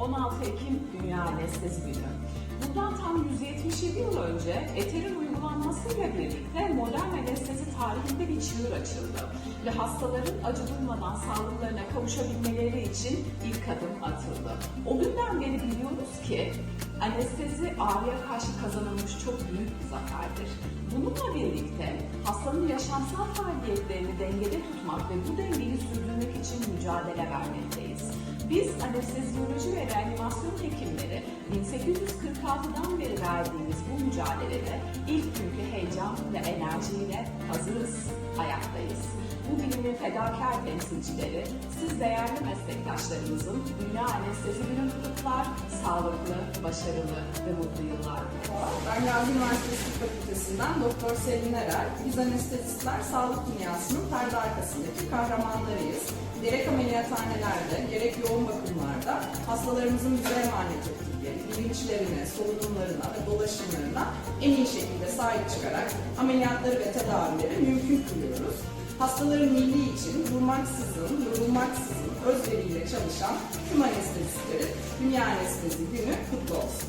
16 Ekim Dünya Anestezi Günü. Bundan tam 177 yıl önce eterin uygulanmasıyla birlikte modern anestezi tarihinde bir çığır açıldı. Ve hastaların acı duymadan sağlıklarına kavuşabilmeleri için ilk adım atıldı. O günden beri biliyoruz ki anestezi ağrıya karşı kazanılmış çok büyük bir zaferdir. Bununla birlikte hastanın yaşamsal faaliyetlerini dengede tutmak ve bu dengeyi sürdürmek. Biz anestezyoloji ve reanimasyon hekimleri 1846'dan beri verdiğimiz bu mücadelede ilk günkü heyecan ve enerjiyle hazırız, ayaktayız. Bu bilimin fedakar temsilcileri, siz değerli meslektaşlarımızın Dünya Anestezi Günü kutlar, sağlıklı, başarılı ve mutlu yıllar. Ben Gazi Üniversitesi Tıp Fakültesinden Doktor Selin Erer. Biz anestezistler sağlık dünyasının perde arkasındaki kahramanlarıyız. Gerek ameliyathanelerde, gerek yoğun bakımlarda hastalarımızın bize emanet ettikleri bilinçlerine, solunumlarına ve dolaşımlarına en iyi şekilde sahip çıkarak ameliyatları ve tedavileri mümkün kılıyoruz. Hastaların milli için durmaksızın, yorulmaksızın özveriyle çalışan tüm anestezistlerin Dünya Anestezi Günü kutlu olsun.